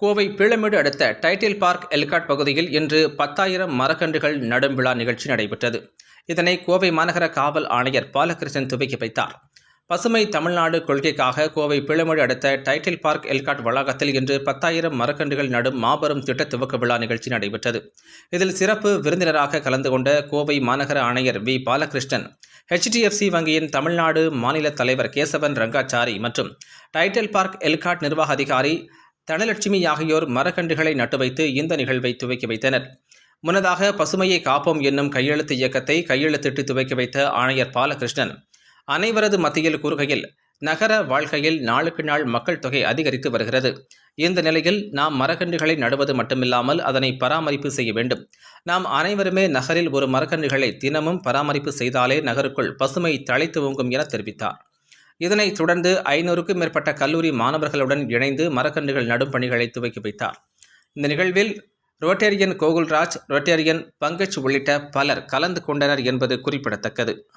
கோவை பீளமேடு அடுத்த title park ELCOT பகுதியில் இன்று பத்தாயிரம் மரக்கன்றுகள் நடும் விழா நிகழ்ச்சி நடைபெற்றது. இதனை கோவை மாநகர காவல் ஆணையர் பாலகிருஷ்ணன் துவக்கி வைத்தார். பசுமை தமிழ்நாடு கொள்கைக்காக கோவை பீளமேடு அடுத்த டைட்டில் பார்க் எல்காட் வளாகத்தில் இன்று பத்தாயிரம் மரக்கன்றுகள் நடும் மாபெரும் திட்ட துவக்க விழா நிகழ்ச்சி நடைபெற்றது. இதில் சிறப்பு விருந்தினராக கலந்து கொண்ட கோவை மாநகர ஆணையர் வி. பாலகிருஷ்ணன் ஹெச்டிஎஃப்சி வங்கியின் தமிழ்நாடு மாநில தலைவர் கேசவன் ரங்காச்சாரி மற்றும் டைட்டில் பார்க் எல்காட் நிர்வாக அதிகாரி தனலட்சுமி ஆகியோர் மரக்கன்றுகளை நட்டு வைத்து இந்த நிகழ்வை துவக்கி வைத்தனர். முன்னதாக பசுமையை காப்போம் என்னும் கையெழுத்து இயக்கத்தை கையெழுத்திட்டு துவக்கி வைத்த ஆணையர் பாலகிருஷ்ணன். அனைவரது மத்தியில் கூறுகையில் நகர வாழ்க்கையில் நாளுக்கு நாள் மக்கள் தொகை அதிகரித்து வருகிறது. இந்த நிலையில் நாம் மரக்கன்றுகளை நடுவது மட்டுமில்லாமல் அதனை பராமரிப்பு செய்ய வேண்டும். நாம் அனைவருமே நகரில் ஒரு மரக்கன்றுகளை தினமும் பராமரிப்பு செய்தாலே நகருக்குள் பசுமை தழைத்து ஓங்கும் என தெரிவித்தார். இதனைத் தொடர்ந்து ஐநூறுக்கும் மேற்பட்ட கல்லூரி மாணவர்களுடன் இணைந்து மரக்கன்றுகள் நடும் பணிகளை துவக்கி வைத்தார். இந்த நிகழ்வில் ரோட்டேரியன் கோகுல்ராஜ் ரோட்டேரியன் பங்கஜ் உள்ளிட்ட பலர் கலந்து கொண்டனர் என்பது குறிப்பிடத்தக்கது.